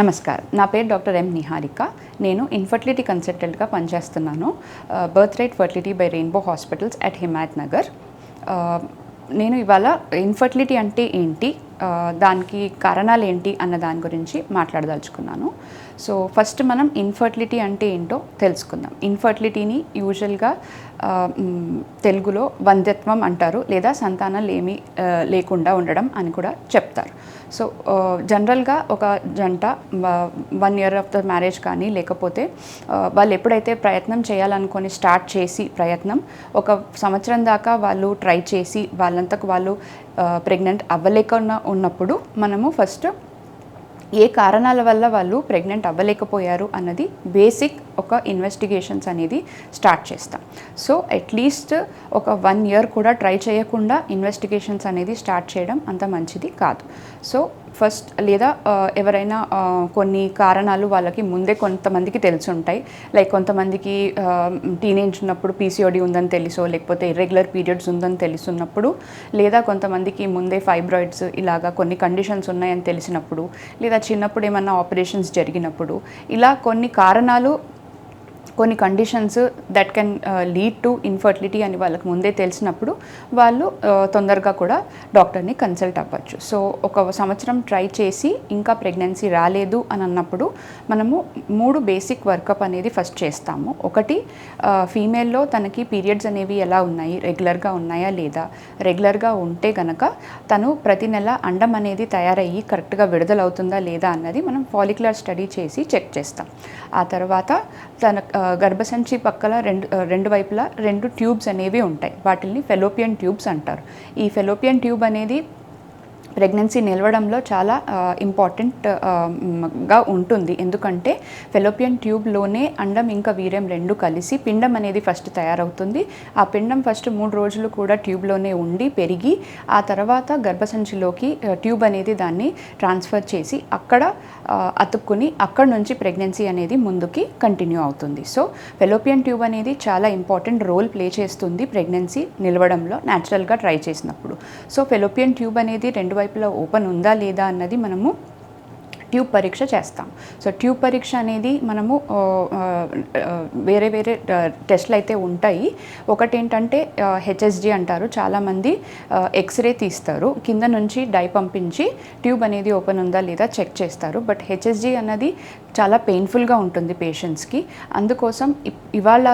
నమస్కారం. నా పేరు డాక్టర్ ఎం నిహారిక. నేను ఇన్ఫర్టిలిటీ కన్సల్టెంట్గా పనిచేస్తున్నాను. Birth right fertility by rainbow hospitals at Himayat Nagar నేను ఇవాళ ఇన్ఫర్టిలిటీ అంటే ఏంటి? దానికి కారణాలు ఏంటి అన్న దాని గురించి మాట్లాడదలుచుకున్నాను. సో ఫస్ట్ మనం ఇన్ఫర్టిలిటీ అంటే ఏంటో తెలుసుకుందాం. ఇన్ఫర్టిలిటీని యూజువల్గా తెలుగులో వంధ్యత్వం అంటారు లేదా సంతానాలు ఏమి లేకుండా ఉండడం అని కూడా చెప్తారు. సో జనరల్గా ఒక జంట one year of the marriage కానీ లేకపోతే వాళ్ళు ఎప్పుడైతే ప్రయత్నం చేయాలనుకొని స్టార్ట్ చేసి ప్రయత్నం ఒక సంవత్సరం దాకా వాళ్ళు ట్రై చేసి వాళ్ళంతకు వాళ్ళు ప్రెగ్నెంట్ అవ్వలేకుండా ఉన్నప్పుడు మనము ఫస్ట్ ఏ కారణాల వల్ల వాళ్ళు ప్రెగ్నెంట్ అవ్వలేకపోయారు అన్నది బేసిక్ ఒక ఇన్వెస్టిగేషన్స్ అనేది స్టార్ట్ చేస్తాం. సో అట్లీస్ట్ ఒక వన్ ఇయర్ కూడా ట్రై చేయకుండా ఇన్వెస్టిగేషన్స్ అనేది స్టార్ట్ చేయడం అంత మంచిది కాదు. సో ఫస్ట్ లేదా ఎవరైనా కొన్ని కారణాలు వాళ్ళకి ముందే కొంతమందికి తెలిసి ఉంటాయి లైక్ కొంతమందికి టీనేజ్ ఉన్నప్పుడు పీసీఓడి ఉందని తెలుసో లేకపోతే ఇర్రెగ్యులర్ పీరియడ్స్ ఉందని తెలుసున్నప్పుడు లేదా కొంతమందికి ముందే ఫైబ్రాయిడ్స్ ఇలాగా కొన్ని కండిషన్స్ ఉన్నాయని తెలిసినప్పుడు లేదా చిన్నప్పుడు ఏమన్నా ఆపరేషన్స్ జరిగినప్పుడు ఇలా కొన్ని కారణాలు కొన్ని conditions that can lead to infertility అని వాళ్ళకి ముందే తెలిసినప్పుడు వాళ్ళు uh, తొందరగా కూడా డాక్టర్ని కన్సల్ట్ అవ్వచ్చు. సో ఒక సంవత్సరం ట్రై చేసి ఇంకా ప్రెగ్నెన్సీ రాలేదు అని అన్నప్పుడు మనము మూడు బేసిక్ వర్కప్ అనేది ఫస్ట్ చేస్తాము. ఒకటి uh, ఫీమేల్లో తనకి పీరియడ్స్ అనేవి ఎలా ఉన్నాయి? రెగ్యులర్గా ఉన్నాయా లేదా? రెగ్యులర్గా ఉంటే గనక తను ప్రతి నెల అండం అనేది తయారయ్యి కరెక్ట్గా విడుదలవుతుందా లేదా అన్నది మనం ఫాలిక్యులర్ స్టడీ చేసి చెక్ చేస్తాం. ఆ తర్వాత తన uh, గర్భసంచి పక్కల రెండు రెండు వైపులా రెండు ట్యూబ్స్ అనేవి ఉంటాయి. వాటిని ఫెలోపియన్ ట్యూబ్స్ అంటారు. ఈ ఫెలోపియన్ ట్యూబ్ అనేది ప్రెగ్నెన్సీ నిలవడంలో చాలా ఇంపార్టెంట్గా ఉంటుంది. ఎందుకంటే ఫెలోపియన్ ట్యూబ్లోనే అండం ఇంకా వీర్యం రెండు కలిసి పిండం అనేది ఫస్ట్ తయారవుతుంది. ఆ పిండం ఫస్ట్ మూడు రోజులు కూడా ట్యూబ్లోనే ఉండి పెరిగి ఆ తర్వాత గర్భసంచిలోకి ట్యూబ్ అనేది దాన్ని ట్రాన్స్ఫర్ చేసి అక్కడ అతుక్కుని అక్కడ నుంచి ప్రెగ్నెన్సీ అనేది ముందుకి కంటిన్యూ అవుతుంది. సో ఫెలోపియన్ ట్యూబ్ అనేది చాలా ఇంపార్టెంట్ రోల్ ప్లే చేస్తుంది ప్రెగ్నెన్సీ నిలవడంలో న్యాచురల్గా ట్రై చేసినప్పుడు. సో ఫెలోపియన్ ట్యూబ్ అనేది రెండు వైపులా ఓపెన్ ఉందా లేదా అన్నది మనము ట్యూబ్ పరీక్ష చేస్తాం. సో ట్యూబ్ పరీక్ష అనేది మనము వేరే వేరే టెస్ట్లు అయితే ఉంటాయి. ఒకటి ఏంటంటే హెచ్ఎస్జి అంటారు. చాలామంది ఎక్స్రే తీస్తారు. కింద నుంచి డై పంపించి ట్యూబ్ అనేది ఓపెన్ ఉందా లేదా చెక్ చేస్తారు. బట్ హెచ్ఎస్జి అన్నది చాలా పెయిన్ఫుల్గా ఉంటుంది పేషెంట్స్కి. అందుకోసం ఇవాళ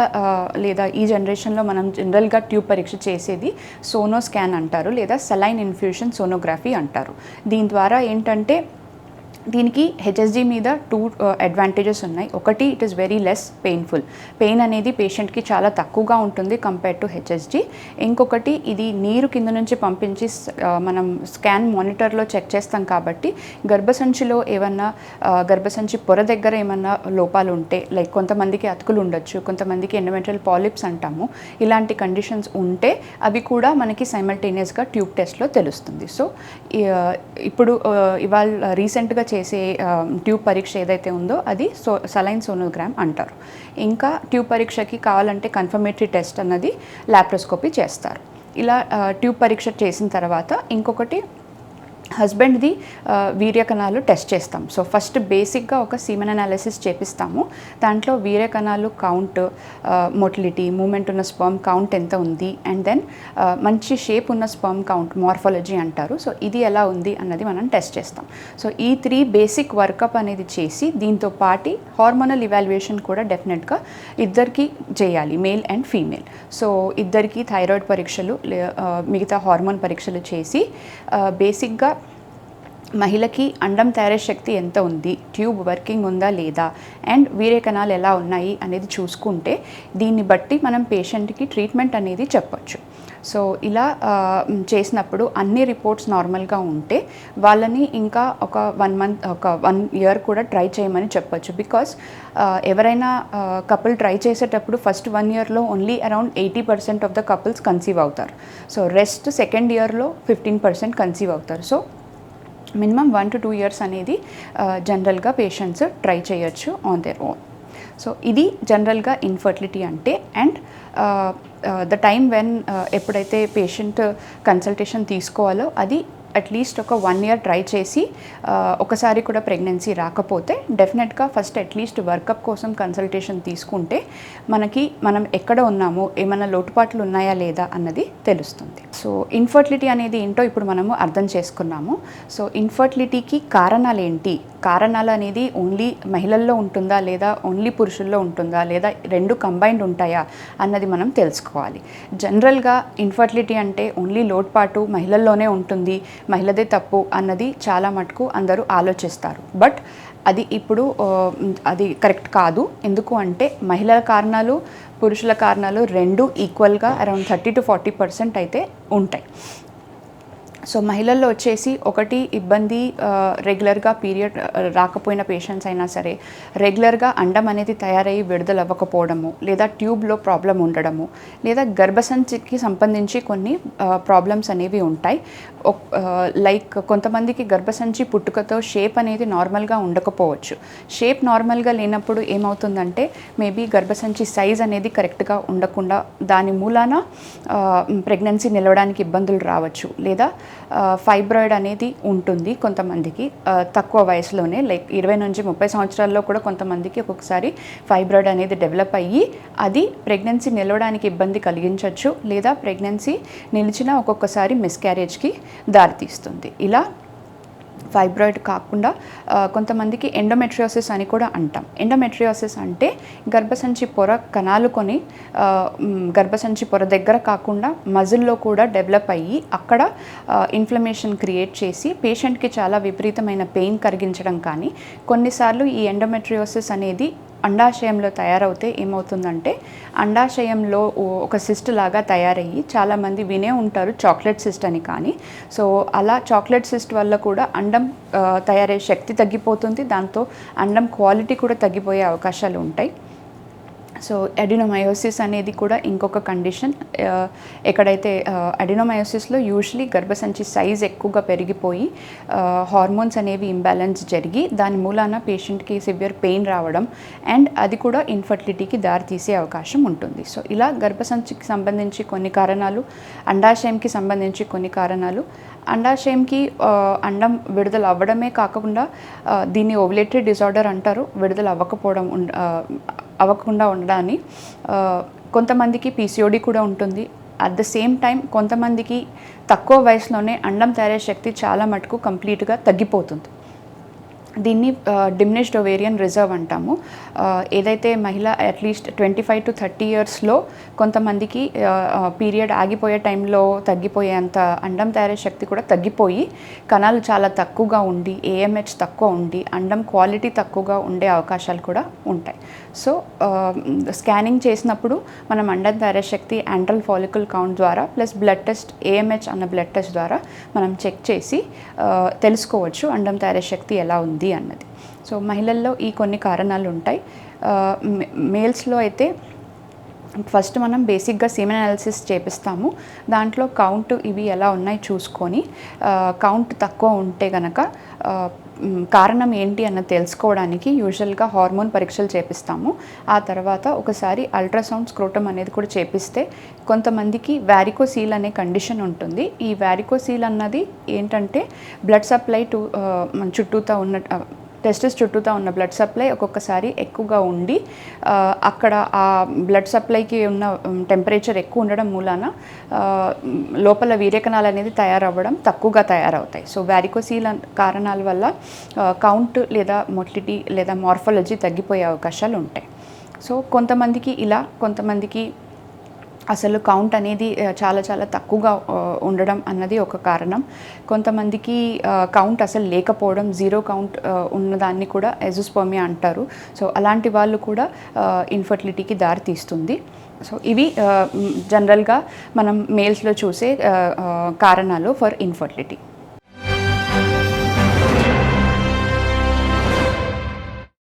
లేదా ఈ జనరేషన్లో మనం జనరల్గా ట్యూబ్ పరీక్ష చేసేది సోనో స్కాన్ అంటారు. లేదా సెలైన్ ఇన్ఫ్యూషన్ సోనోగ్రఫీ అంటారు. దీని ద్వారా ఏంటంటే దీనికి హెచ్ఎస్జి మీద టూ అడ్వాంటేజెస్ uh, ఉన్నాయి. ఒకటి it is very less painful pain అనేది పేషెంట్కి చాలా తక్కువగా ఉంటుంది కంపేర్ టు హెచ్ఎస్జి ఇంకొకటి ఇది నీరు కింద నుంచి పంపించి uh, మనం స్కాన్ మానిటర్లో చెక్ చేస్తాం కాబట్టి గర్భసంచిలో ఏమన్నా uh, గర్భసంచి పొర దగ్గర ఏమన్నా లోపాలు ఉంటే లైక్ కొంతమందికి అతుకులు ఉండొచ్చు కొంతమందికి ఎండమెంటల్ పాలిప్స్ అంటాము. ఇలాంటి కండిషన్స్ ఉంటే అవి కూడా మనకి సైమల్టేనియస్గా ట్యూబ్ టెస్ట్లో తెలుస్తుంది. సో ఇప్పుడు ఇవాళ రీసెంట్గా చేసే ట్యూబ్ పరీక్ష ఏదైతే ఉందో అది సో సలైన్ సోనోగ్రామ్ అంటారు. ఇంకా ట్యూబ్ పరీక్షకి కావాలంటే కన్ఫర్మేటరీ టెస్ట్ అన్నది లాప్రోస్కోపీ చేస్తారు. ఇలా ట్యూబ్ పరీక్ష చేసిన తర్వాత ఇంకొకటి హస్బెండ్ది వీర్యకణాలు టెస్ట్ చేస్తాం. సో ఫస్ట్ బేసిక్గా ఒక సీమెన్ అనాలిసిస్ చేపిస్తాము. దాంట్లో వీర్యకణాలు కౌంట్ మోటిలిటీ మూమెంట్ ఉన్న స్పర్మ్ కౌంట్ ఎంత ఉంది అండ్ దెన్ మంచి షేప్ ఉన్న స్పర్మ్ కౌంట్ మార్ఫాలజీ అంటారు. సో ఇది ఎలా ఉంది అన్నది మనం టెస్ట్ చేస్తాం. సో ఈ త్రీ బేసిక్ వర్కప్ అనేది చేసి దీంతో పాటి హార్మోనల్ ఇవాల్యుయేషన్ కూడా డెఫినెట్గా ఇద్దరికి చేయాలి మేల్ అండ్ ఫీమేల్. సో ఇద్దరికి థైరాయిడ్ పరీక్షలు లే- మిగతా హార్మోన్ పరీక్షలు చేసి బేసిక్గా మహిళకి అండం తయారే శక్తి ఎంత ఉంది? ట్యూబ్ వర్కింగ్ ఉందా లేదా? అండ్ వీరే కణాలు ఎలా ఉన్నాయి? అనేది చూసుకుంటే దీన్ని బట్టి మనం పేషెంట్కి ట్రీట్మెంట్ అనేది చెప్పచ్చు. సో ఇలా చేసినప్పుడు అన్ని రిపోర్ట్స్ నార్మల్గా ఉంటే వాళ్ళని ఇంకా ఒక వన్ మంత్ ఒక వన్ ఇయర్ కూడా ట్రై చేయమని చెప్పొచ్చు. బికాస్ ఎవరైనా కపుల్ ట్రై చేసేటప్పుడు ఫస్ట్ వన్ ఇయర్లో only around eighty percent of the couples conceive అవుతారు. సో రెస్ట్ సెకండ్ ఇయర్లో ఫిఫ్టీన్ పర్సెంట్ కన్సీవ్ అవుతారు. So minimum one to two years అనేది జనరల్గా పేషెంట్స్ ట్రై చేయొచ్చు ఆన్ దేర్ ఓన్ సో ఇది జనరల్గా ఇన్ఫర్టిలిటీ అంటే అండ్ ద టైం వెన్ ఎప్పుడైతే పేషెంట్ కన్సల్టేషన్ తీసుకోవాలో అది అట్లీస్ట్ ఒక వన్ ఇయర్ ట్రై చేసి ఒకసారి కూడా ప్రెగ్నెన్సీ రాకపోతే డెఫినెట్గా ఫస్ట్ అట్లీస్ట్ వర్కప్ కోసం కన్సల్టేషన్ తీసుకుంటే మనకి మనం ఎక్కడ ఉన్నాము ఏమైనా లోటుపాట్లు ఉన్నాయా లేదా అన్నది తెలుస్తుంది. సో ఇన్ఫర్టిలిటీ అనేది ఏంటో ఇప్పుడు మనము అర్థం చేసుకున్నాము. సో ఇన్ఫర్టిలిటీకి కారణాలు ఏంటి? కారణాలు అనేది ఓన్లీ మహిళల్లో ఉంటుందా లేదా ఓన్లీ పురుషుల్లో ఉంటుందా లేదా రెండు కంబైన్డ్ ఉంటాయా అన్నది మనం తెలుసుకోవాలి. జనరల్గా ఇన్ఫర్టిలిటీ అంటే ఓన్లీ లోటుపాటు మహిళల్లోనే ఉంటుంది. మహిళదే తప్పు అన్నది చాలా మటుకు అందరూ ఆలోచిస్తారు. బట్ అది ఇప్పుడు అది కరెక్ట్ కాదు. ఎందుకు అంటే మహిళల కారణాలు పురుషుల కారణాలు రెండు ఈక్వల్గా around thirty to forty percent అయితే ఉంటాయి. సో మహిళల్లో వచ్చేసి ఒకటి ఇబ్బంది రెగ్యులర్గా పీరియడ్ రాకపోయిన పేషెంట్స్ అయినా సరే రెగ్యులర్గా అండం అనేది తయారయ్యి విడుదల అవ్వకపోవడము లేదా ట్యూబ్లో ప్రాబ్లం ఉండడము లేదా గర్భసంచికి సంబంధించి కొన్ని ప్రాబ్లమ్స్ అనేవి ఉంటాయి. లైక్ కొంతమందికి గర్భసంచి పుట్టుకతో షేప్ అనేది నార్మల్గా ఉండకపోవచ్చు. షేప్ నార్మల్గా లేనప్పుడు ఏమవుతుందంటే మేబీ గర్భసంచి సైజ్ అనేది కరెక్ట్గా ఉండకుండా దాని మూలాన ప్రెగ్నెన్సీ నిలవడానికి ఇబ్బందులు రావచ్చు. లేదా ఫైబ్రాయిడ్ అనేది ఉంటుంది కొంతమందికి. తక్కువ వయసులోనే లైక్ ఇరవై నుంచి ముప్పై సంవత్సరాల్లో కూడా కొంతమందికి ఒక్కొక్కసారి ఫైబ్రాయిడ్ అనేది డెవలప్ అయ్యి అది ప్రెగ్నెన్సీ నిలవడానికి ఇబ్బంది కలిగించవచ్చు లేదా ప్రెగ్నెన్సీ నిలిచిన ఒక్కొక్కసారి మిస్క్యారేజ్కి దారితీస్తుంది. ఇలా ఫైబ్రాయిడ్ కాకుండా కొంతమందికి ఎండోమెట్రియోసిస్ అని కూడా అంటాం. ఎండోమెట్రియోసిస్ అంటే గర్భసంచి పొర కణాలు కొని గర్భసంచి పొర దగ్గర కాకుండా మజిల్లో కూడా డెవలప్ అయ్యి అక్కడ ఇన్ఫ్లమేషన్ క్రియేట్ చేసి పేషెంట్కి చాలా విపరీతమైన పెయిన్ కలిగించడం కానీ కొన్నిసార్లు ఈ ఎండోమెట్రియోసిస్ అనేది అండాశయంలో తయారవుతే ఏమవుతుందంటే అండాశయంలో ఒక సిస్ట్ లాగా తయారయ్యి చాలామంది వినే ఉంటారు చాక్లెట్ సిస్ట్ అని కానీ. సో అలా చాక్లెట్ సిస్ట్ వల్ల కూడా అండం తయారయ్యే శక్తి తగ్గిపోతుంది. దాంతో అండం క్వాలిటీ కూడా తగ్గిపోయే అవకాశాలు ఉంటాయి. సో అడినోమయోసిస్ అనేది కూడా ఇంకొక కండిషన్. ఎక్కడైతే అడినోమయోసిస్లో యూజువలీ గర్భసంచి సైజ్ ఎక్కువగా పెరిగిపోయి హార్మోన్స్ అనేవి ఇంబ్యాలెన్స్ జరిగి దాని మూలాన పేషెంట్కి సివియర్ పెయిన్ రావడం అండ్ అది కూడా ఇన్ఫర్టిలిటీకి దారితీసే అవకాశం ఉంటుంది. సో ఇలా గర్భసంచికి సంబంధించి కొన్ని కారణాలు అండాశయంకి సంబంధించి కొన్ని కారణాలు అండాశయంకి అండం విడుదల అవ్వడమే కాకుండా దీన్ని ఓవులేటరీ డిజార్డర్ అంటారు విడుదల అవ్వకపోవడం అవ్వకుండా ఉండడాన్ని కొంతమందికి పీసీఓడి కూడా ఉంటుంది. అట్ ద సేమ్ టైం కొంతమందికి తక్కువ వయసులోనే అండం తయారే శక్తి చాలా మటుకు కంప్లీట్గా తగ్గిపోతుంది. దీన్ని డిమినిష్డ్ ఒవేరియన్ రిజర్వ్ అంటాము. ఏదైతే మహిళ at least twenty five to thirty ఇయర్స్లో కొంతమందికి పీరియడ్ ఆగిపోయే టైంలో తగ్గిపోయేంత అండం తయారే శక్తి కూడా తగ్గిపోయి కణాలు చాలా తక్కువగా ఉండి ఏఎంహెచ్ తక్కువ ఉండి అండం క్వాలిటీ తక్కువగా ఉండే అవకాశాలు కూడా ఉంటాయి. సో స్కానింగ్ చేసినప్పుడు మనం అండం తయారే శక్తి యాంట్రల్ ఫాలికల్ కౌంట్ ద్వారా ప్లస్ బ్లడ్ టెస్ట్ ఏఎంహెచ్ అన్న బ్లడ్ టెస్ట్ ద్వారా మనం చెక్ చేసి తెలుసుకోవచ్చు అండం తయారే శక్తి ఎలా ఉంది. అన్నది. సో మహిళల్లో ఈ కొన్ని కారణాలు ఉంటాయి. మేల్స్లో అయితే ఫస్ట్ మనం బేసిక్గా సీమెన్ అనాలిసిస్ చేపిస్తాము. దాంట్లో కౌంట్ ఇవి ఎలా ఉన్నాయి చూసుకొని కౌంట్ తక్కువ ఉంటే గనక కారణం ఏంటి అన్నది తెలుసుకోవడానికి యూజువల్గా హార్మోన్ పరీక్షలు చేపిస్తాము. ఆ తర్వాత ఒకసారి అల్ట్రాసౌండ్ స్క్రోటమ్ అనేది కూడా చేపిస్తే కొంతమందికి వ్యారికోసీల్ అనే కండిషన్ ఉంటుంది. ఈ వ్యారికోసీల్ అన్నది ఏంటంటే బ్లడ్ సప్లై టు చుట్టూతో చుట్టూతా ఉన్న టెస్టిస్ చుట్టూతా ఉన్న బ్లడ్ సప్లై ఒక్కొక్కసారి ఎక్కువగా ఉండి అక్కడ ఆ బ్లడ్ సప్లైకి ఉన్న టెంపరేచర్ ఎక్కువ ఉండడం మూలాన లోపల వీర్యకణాలు అనేది తయారవ్వడం తక్కువగా తయారవుతాయి. సో వ్యారికోసీల కారణాల వల్ల కౌంట్ లేదా మొటిలిటీ లేదా మార్ఫాలజీ తగ్గిపోయే అవకాశాలు ఉంటాయి. సో కొంతమందికి ఇలా కొంతమందికి అసలు కౌంట్ అనేది చాలా చాలా తక్కువగా ఉండడం అన్నది ఒక కారణం. కొంతమందికి కౌంట్ అసలు లేకపోవడం జీరో కౌంట్ ఉన్నదాన్ని కూడా ఎజుస్పర్మియా అంటారు. సో అలాంటి వాళ్ళు కూడా ఇన్ఫర్టిలిటీకి దారి తీస్తుంది. సో ఇవి జనరల్గా మనం మేల్స్లో చూసే కారణాలు ఫర్ ఇన్ఫర్టిలిటీ